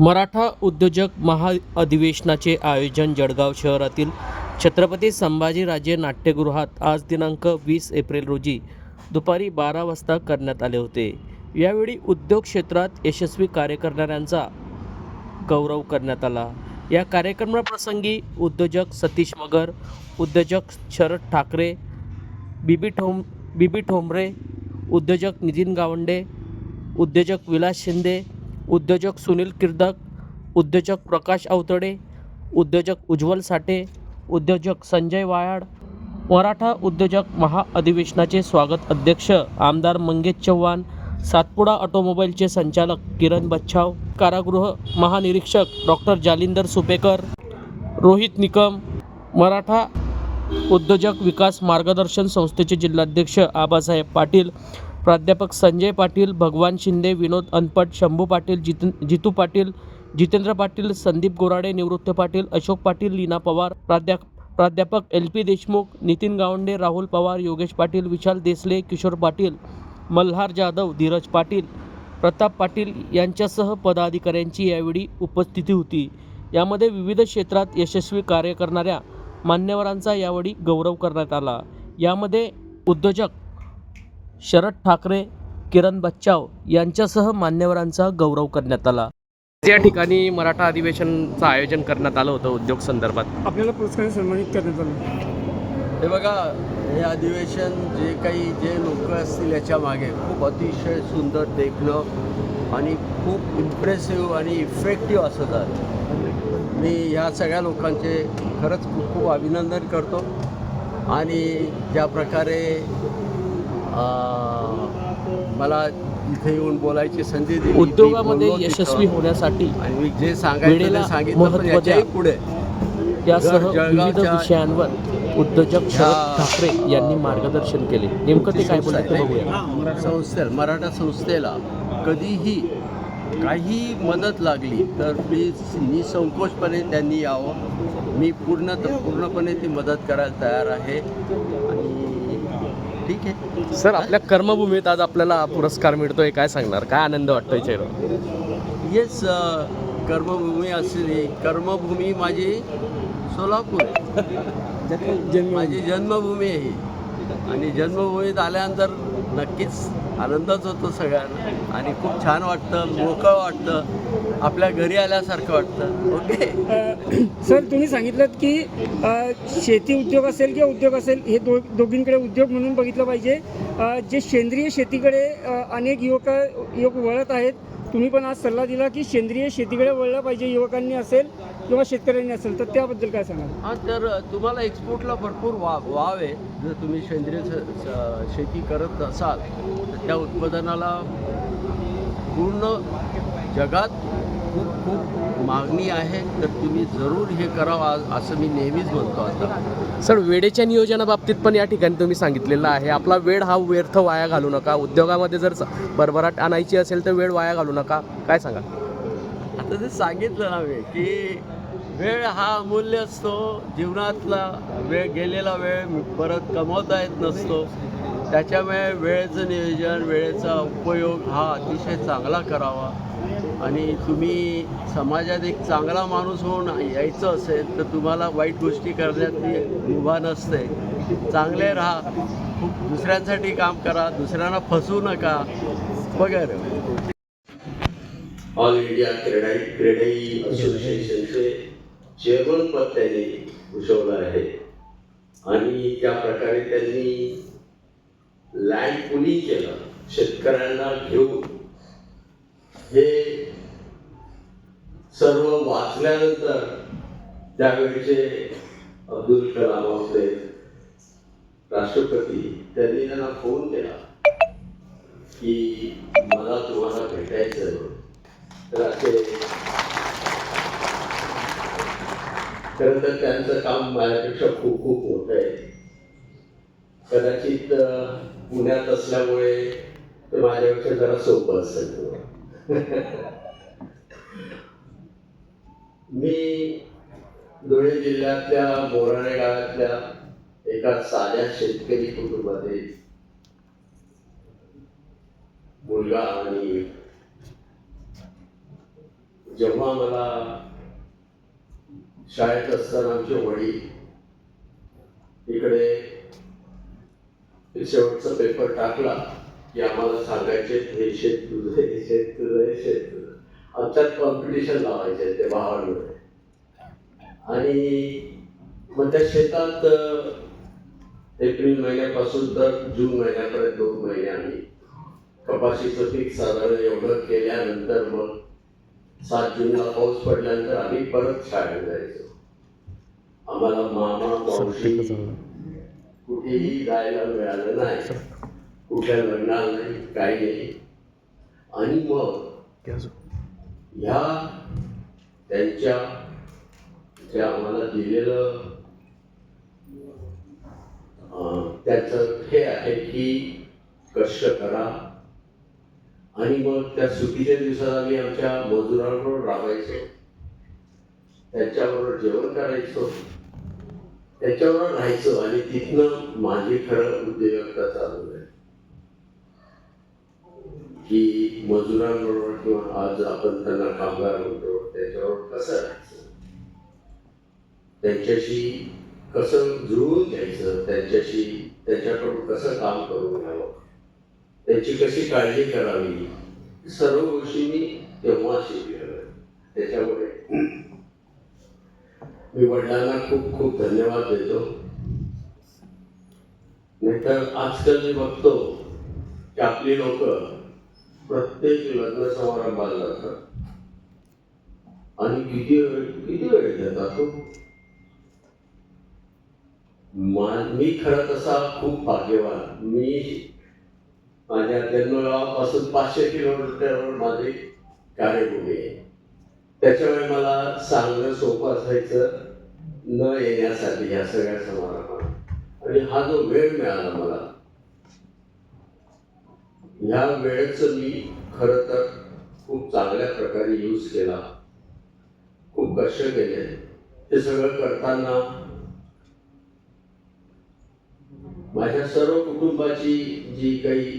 मराठा उद्योजक महाअधिवेशनाचे आयोजन जळगाव शहरातील छत्रपती संभाजीराजे नाट्यगृहात आज दिनांक वीस एप्रिल रोजी दुपारी बारा वाजता करण्यात आले होते. यावेळी उद्योग क्षेत्रात यशस्वी कार्य करणाऱ्यांचा गौरव करण्यात आला. या कार्यक्रमाप्रसंगी उद्योजक सतीश मगर उद्योजक शरद ठाकरे बीबी ठोम बीबी ठोंबरे उद्योजक नितीन गावंडे उद्योजक विलास शिंदे उद्योजक सुनील किर्दक उद्योजक प्रकाश अवतडे उद्योजक उज्ज्वल साठे उद्योजक संजय वायाड. मराठा उद्योजक महाअधिवेशनाचे स्वागत अध्यक्ष आमदार मंगेश चव्हाण सातपुडा ऑटोमोबाईलचे संचालक किरण बच्छाव कारागृह महानिरीक्षक डॉक्टर जालिंदर सुपेकर रोहित निकम मराठा उद्योजक विकास मार्गदर्शन संस्थेचे जिल्हाध्यक्ष आबासाहेब पाटील प्राध्यापक संजय पाटील भगवान शिंदे विनोद अनपट शंभू पाटील जित जितू पाटील जितेंद्र पाटील संदीप गोराडे निवृत्त पाटील अशोक पाटील लीना पवार प्राध्या प्राध्यापक एल पी देशमुख नितीन गावंडे राहुल पवार योगेश पाटील विशाल देसले किशोर पाटील मल्हार जाधव धीरज पाटील प्रताप पाटील यांच्यासह पदाधिकाऱ्यांची यावेळी उपस्थिती होती. यामध्ये विविध क्षेत्रात यशस्वी कार्य करणाऱ्या मान्यवरांचा यावेळी गौरव करण्यात आला. यामध्ये उद्योजक शरद ठाकरे किरण बच्चाव यांच्यासह मान्यवरांचा गौरव करण्यात आला. त्या ठिकाणी मराठा अधिवेशनचं आयोजन करण्यात आलं होतं उद्योग संदर्भात. आपल्याला पुरस्काराने सन्मानित करण्यात आलं. हे बघा हे अधिवेशन जे काही जे लोक असतील याच्या मागे खूप अतिशय सुंदर देखणं आणि खूप इम्प्रेसिव्ह आणि इफेक्टिव्ह असं झालं. मी ह्या सगळ्या लोकांचे खरंच खूप खूप अभिनंदन करतो. आणि ज्या प्रकारे मला इथे येऊन बोलायची संधी दिली. उद्योगामध्ये. यशस्वी होण्यासाठी आणि मी जे ते सांगितलं. पुढे. त्यासह विविध विषयांवर उद्योजक शरद ठाकरे यांनी मार्गदर्शन केले. नेमकं ते काय बोलले ते बघूया. संस्थेला मराठा संस्थेला कधीही काही मदत लागली तर प्लीज निसंकोचपणे त्यांनी यावं. मी पूर्ण पूर्णपणे ती मदत करायला तयार आहे. आणि ठीक आहे. सर आपल्या कर्मभूमीत आज आपल्याला हा पुरस्कार मिळतोय काय सांगणार? काय आनंद वाटतोय चेहरा येस कर्मभूमी असली कर्मभूमी माझी सोलापूर आहे. जन्म माझी जन्मभूमी आहे. आणि जन्मभूमीत आल्यानंतर नक्कीच आनंदच होतो सगळ्यांना. आणि खूप छान वाटतं मोकळं वाटतं आपल्या घरी आल्यासारखं वाटतं. ओके? सर तुम्ही सांगितलं की शेती उद्योग असेल किंवा उद्योग असेल हे दो दोघींकडे उद्योग म्हणून बघितलं पाहिजे. जे सेंद्रिय शेतीकडे अनेक युवक युवक वळत आहेत तुम्ही पण आज सल्ला दिला की सेंद्रिय शेतीकडे वळलं पाहिजे युवकांनी असेल किंवा शेतकऱ्यांनी असेल तर त्याबद्दल काय सांगाल? हा तर तुम्हाला एक्सपोर्टला भरपूर वा वाव आहे. जर तुम्ही सेंद्रिय स- स- शेती करत असाल तर त्या उत्पादनाला पूर्ण जगात खूप खूप मागणी आहे तर तुम्ही जरूर हे करावं असं मी नेहमीच म्हणतो आता. सर वेळेच्या नियोजनाबाबतीत पण या ठिकाणी तुम्ही सांगितलेलं आहे. आपला वेळ हा व्यर्थ वाया घालू नका. उद्योगामध्ये जर भरभराट आणायची असेल तर वेळ वाया घालू नका. काय सांगा आता ते सांगितलं ना मी की वेळ हा अमूल्य असतो. जीवनातला वेळ गेलेला वेळ परत कमवता येत नसतो. त्याच्यामुळे वेळेचं नियोजन वेळेचा उपयोग हा अतिशय चांगला करावा. आणि तुम्ही समाजात एक चांगला माणूस होऊन यायचं असेल तर तुम्हाला वाईट गोष्टी करण्यात मुभा नसते. चांगले राहा. खूप दुसऱ्यांसाठी काम करा. दुसऱ्यांना फसवू नका. वगैरे ऑल इंडिया क्रेडाई क्रेडाई असोसिएशनचे चेअरमन पद त्यांनी भूषवलं आहे. आणि त्या प्रकारे त्यांनी लँड पुलिंग केलं. शेतकऱ्यांना घेऊन हे सर्व वाचल्यानंतर त्यावेळेचे अब्दुल कलाम आपले राष्ट्रपती त्यांनी त्यांना फोन केला की मला तुम्हाला भेटायचं तर असे खरं तर त्यांचं काम माझ्यापेक्षा खूप खूप मोठं आहे. कदाचित पुण्यात असल्यामुळे ते माझ्यापेक्षा जरा सोपं असेल. मी धुळे जिल्ह्यातल्या बोराणे गावातल्या एका साध्या शेतकरी कुटुंबातील मुलगा आणि जेव्हा मला शाळेत असताना आमचे वडील इकडे शेवटचा पेपर टाकला की आम्हाला सांगायचे हे शेत तुझं हे शेत तुझं हे शेत तुझं आमच्यात कॉम्पिटिशन लावायचे ते भावांमध्ये आणि मग त्या शेतात एप्रिल महिन्यापासून तर जून महिन्यापर्यंत दोन महिने आम्ही कपाशीचं पीक साधारण एवढं केल्यानंतर मग सात जूनला पाऊस पडल्यानंतर आम्ही परत शाळेत जायचो. आम्हाला मामा मावशी कुठेही जायला मिळालं नाही. कुठल्या लग्नाला नाही काही नाही. आणि मग ह्या त्यांच्या जे आम्हाला दिलेलं त्याचं हे आहे की कष्ट करा. आणि मग त्या सुट्टीच्या दिवसात आम्ही आमच्या मजुरांबरोबर राबायचो त्यांच्याबरोबर जेवण करायचो. त्याच्यावर राहायचो. आणि तिथनं माझी खरं उद्योजकता चालू आहे की मजुरांबरोबर किंवा आज आपण त्यांना कामगार म्हणतो त्याच्यावर कसं राहायचं? त्यांच्याशी कसं जुळवून घ्यायचं? त्यांच्याशी त्यांच्याकडून कसं काम करून घ्यावं? त्यांची कशी काळजी करावी? सर्व गोष्टी मी तेव्हा शिकलेलं त्याच्यामुळे मी वडिलांना खूप खूप धन्यवाद देतो. नाहीतर आजकाल मी बघतो की आपली लोक प्रत्येक लग्न समारंभाला जातात आणि किती वेळ किती वेळ देतात हो? मी खरं तसा खूप भाग्यवान. मी माझ्या जन्मगावापासून पाचशे किलोमीटरवर माझी कार्यभूमी आहे. त्याच्यामुळे मला सांगणं सोपं असायचं न येण्यासाठी या सगळ्या समारंभात. आणि हा जो वेळ मिळाला मला ह्या वेळेचं मी खरं तर खूप चांगल्या प्रकारे यूज केला. खूप कष्ट केले. ते सगळं करताना माझ्या सर्व कुटुंबाची जी काही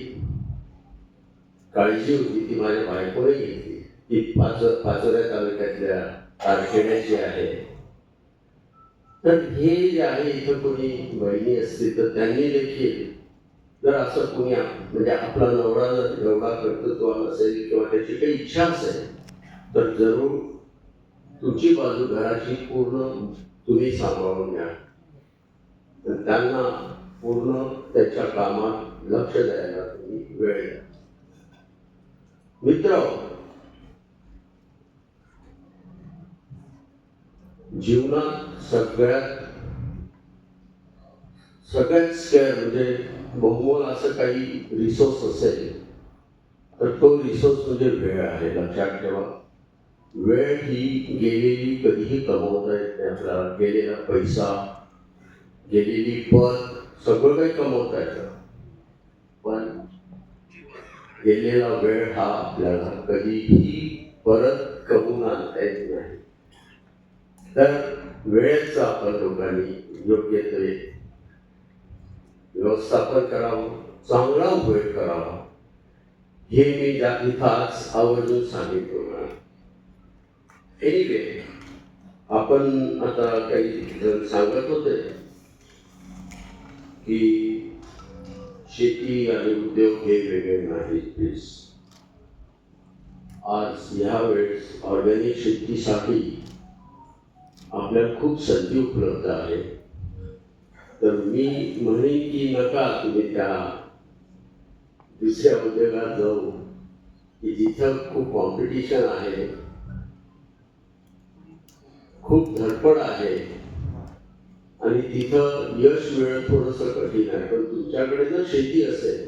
काळजी होती ती माझ्या बायकोने घेतली. ती पाच पाचोऱ्या तालुक्यातल्या तारखेण्याची आहे. तर हे जे आहे इथं कोणी बहिणी असतील तर त्यांनी देखील जर असं कोणी म्हणजे आपला नवरा जर एवढा कर्तृत्व नसेल किंवा त्याची काही इच्छा असेल तर जरूर तुमची बाजू घराची पूर्ण तुम्ही सांभाळून घ्या. तर त्यांना पूर्ण त्याच्या कामात लक्ष द्यायला तुम्ही वेळ द्या. मित्र जीवनात सगळ्यात सगळ्यात स्केअर म्हणजे बहुमोल असं काही रिसोर्स असेल तर तो रिसोर्स म्हणजे वेळ आहे लक्षात ठेवा. वेळ ही गेलेली कधीही कमवता येत नाही आपल्याला. गेलेला पैसा गेलेली पद सगळं काही कमवता येतं. पण गेलेला वेळ हा आपल्याला कधीही परत कमवून आणता येत नाही. तर वेळेचा आपण लोकांनी योग्य ते व्यवस्थापन करावं, चांगला उपयोग करावा. हे मी इथं आज आवर्जून सांगितलं एनिवे आपण आता काही जण सांगत होते की शेती आणि उद्योग हे वेगळे नाहीत प्लीज़ आज ह्या वेळेस ऑर्गॅनिक शेतीसाठी आपल्याला खूप संधी उपलब्ध आहे. तर मी म्हणेन की नका तुम्ही त्या दुसऱ्या उद्योगात जाऊ की जिथं खूप कॉम्पिटिशन आहे खूप धडपड आहे आणि तिथं यश मिळणं थोडस कठीण आहे. पण तुमच्याकडे जर शेती असेल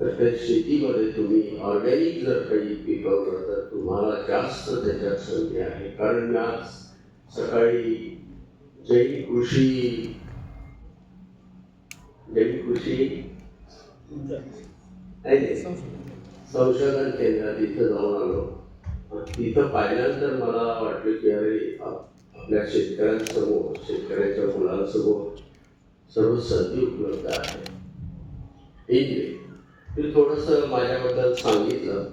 तर त्या शेतीमध्ये तुम्ही ऑर्गॅनिक जर काही पिकवलं तर तुम्हाला जास्त त्याच्यात संधी आहे. कारण आज सकाळी जैन कृषी जैन कृषी. संशोधन केंद्रात तिथं जाऊन आलो. तिथं पाहिल्यानंतर मला वाटलं की अरे आपल्या शेतकऱ्यांसमोर शेतकऱ्यांच्या मुलांसमोर सर्व संधी उपलब्ध आहे. Anyway, मी थोडंसं माझ्याबद्दल सांगितलं.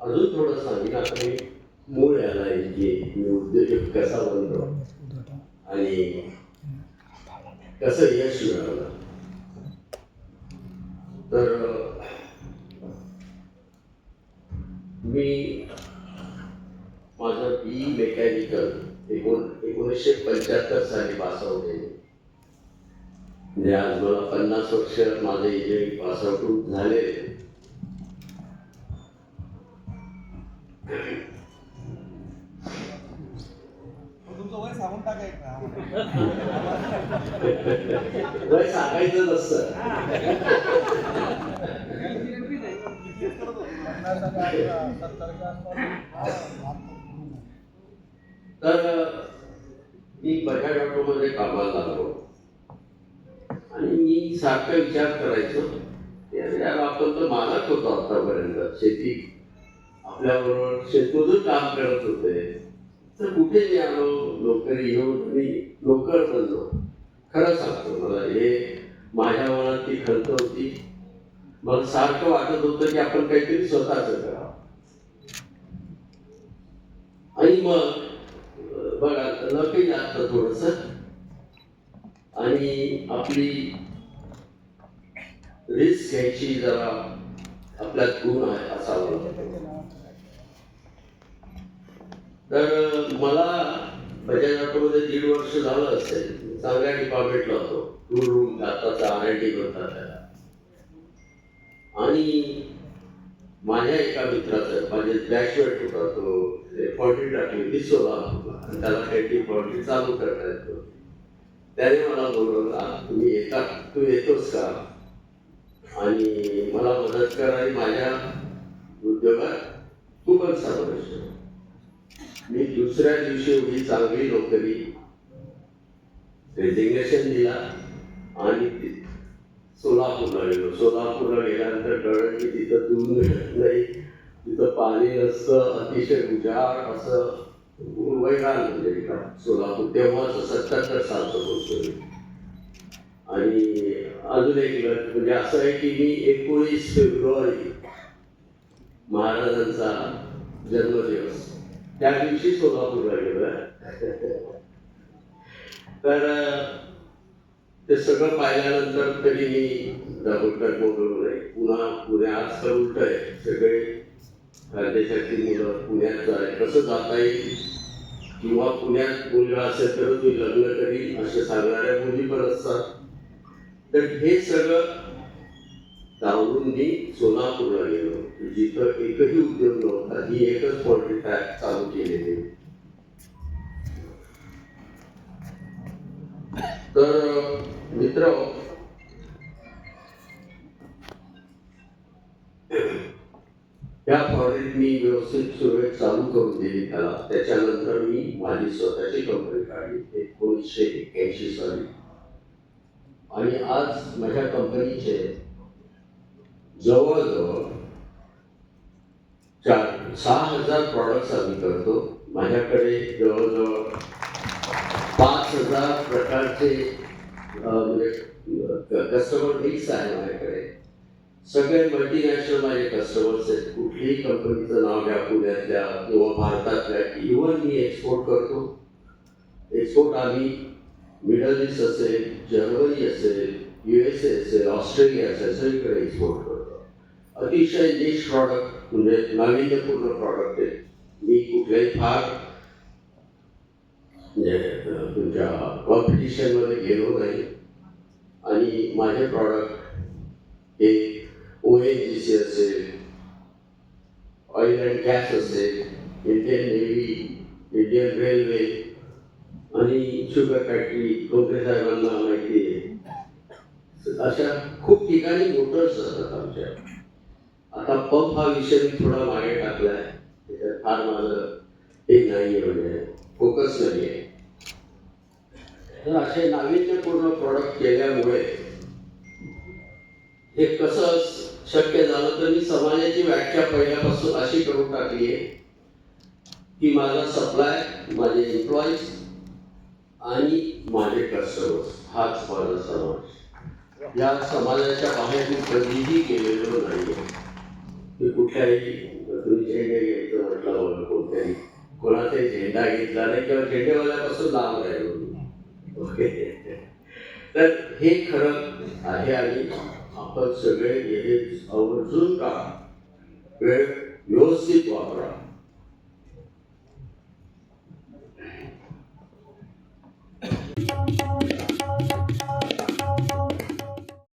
अजून थोडं सांगितलं आता मी मूळ याला येईल मी उद्योजक कसा बनलो आणि कसं यश मिळवलं तर मी माझं बी मेकॅनिकल एकोण एकोणीसशे पंच्याहत्तर साली पास आउट आहे म्हणजे आज मला पन्नास वर्ष माझे इंजिनिअरिंग पास आउट झाले तुमचं वय सांगून टाका ना सांगायचं तर मी बजाज ऑटोमध्ये कामाला लागलो आणि मी सारखा विचार करायचो. यार आपण तर मालक होतो आतापर्यंत. शेती आपल्याबरोबर शेतमजूर काम करत होते. तर कुठे मी आलो नोकरी येऊन मी नोकर बनलो खरं सांगतो मला हे माझ्या मनात ती खंत होती. मला सारखं वाटत होतं की आपण काहीतरी स्वतःच करावं. आणि मग बघा लपी जास्त थोडस. आणि आपली रिस्क घ्यायची जरा आपल्यात गुण आहे असा तर मला बजाज ऑटोमध्ये दीड वर्ष झालं असेल चांगल्या डिपार्टमेंटला होतो. टूर रूम आताचा आर आय टी म्हणतात त्याला. आणि माझ्या एका मित्राचं माझे बॅचमेट होता तो फॉर्टी टाकली होती. आणि त्याला काही फॉर्टी चालू करता येतो त्याने मला बोलवलं तुम्ही येता तू येतोस का? आणि मला मदत कर आणि माझ्या उद्योगात तू पण समावेश मी दुसऱ्या दिवशी एवढी चांगली नोकरी रेजिग्नेशन दिला आणि सोलापूरला गेलो. सोलापूरला गेल्यानंतर कळलं की तिथं दूध मिळत नाही. तिथं पाणी नसतं अतिशय उजाड असं वैरान म्हणजे सोलापूर. तेव्हाच सत्याहत्तर सालचं बोलतो मी आणि अजून एक लट म्हणजे असं आहे की मी एकोणीस फेब्रुवारी महाराजांचा जन्मदिवस त्या दिवशी सोलापूरला गेलो तर ते सगळं पाहिल्यानंतर तरी मी दाभोलकर मोडलो नाही पुन्हा पुण्या आज तर उलट आहे सगळे परदेशातली मुलं पुण्यात जाय कसं जाता येईल किंवा पुण्यात मुलगा असेल तर तुम्ही लग्न करील असे सांगणाऱ्या मुली पण असतात तर हे सगळं जाऊन मी सोलापूरला गेलो. जिथं एकही उद्योग नव्हता. ही एकच पोल्ट्री फॅक्ट चालू केलेली. तर मित्र त्या फॉरेट मी व्यवस्थित सुरळीत चालू करून दिली त्याला. त्याच्यानंतर मी माझी स्वतःची कंपनी काढली. एकोणीसशे एक्क्याऐंशी साली. आणि आज माझ्या कंपनीचे जवळजवळ चार, सहा हज़ार प्रॉडक्ट्स आम्ही करतो. माझ्याकडे जवळजवळ पाच हज़ार प्रकारचे म्हणजे कस्टमर मिक्स आहे माझ्याकडे. सगळे मल्टीनॅशनल माझे कस्टमर्स आहेत. कुठलीही कंपनीचं नाव घ्या पुण्यातल्या किंवा भारतातल्या इव्हन मी एक्सपोर्ट करतो. एक्सपोर्ट आम्ही मिडल ईस्ट असेल जर्मनी असेल यू एस ए असेल ऑस्ट्रेलिया असेल, सगळीकडे एक्सपोर्ट करतो. अतिशय निश प्रॉडक्ट म्हणजे नाविन्यपूर्ण प्रॉडक्ट आहे. मी कुठल्याही फार म्हणजे तुमच्या कॉम्पिटिशनमध्ये गेलो नाही. आणि माझे प्रॉडक्ट हे ओ एन जी सी असेल ऑइल अँड गॅस असेल इंडियन नेव्ही इंडियन रेल्वे आणि शुगर फॅक्टरी कोकरे साहेबांना माहिती आहे. अशा खूप ठिकाणी मोटर्स असतात आमच्या. आता पंप हा विषय मी थोडा मागे टाकलाय. त्याच्यात फार माझं हे नाही आहे म्हणजे फोकस नाही आहे तर असे नाविन्यपूर्ण प्रॉडक्ट केल्यामुळे हे कसं शक्य झालं तर मी समाजाची व्याख्या पहिल्यापासून अशी करून टाकली आहे की माझा सप्लाय माझे एम्प्लॉईज आणि माझे कस्टमर्स हाच माझा समाज. या समाजाच्या बाहेर मी कधीही गेलेलो नाही मी कुठल्याही तुम्ही झेंडे घ्यायचं म्हटलं बघा कोणतरी कोणाचाही झेंडा घेतला नाही किंवा झेंडेवाल्यापासून लांब राहिलो ओके. तर हे खरं आहे आणि आपण सगळे हे आवर्जून का वेळ व्यवस्थित वापरा.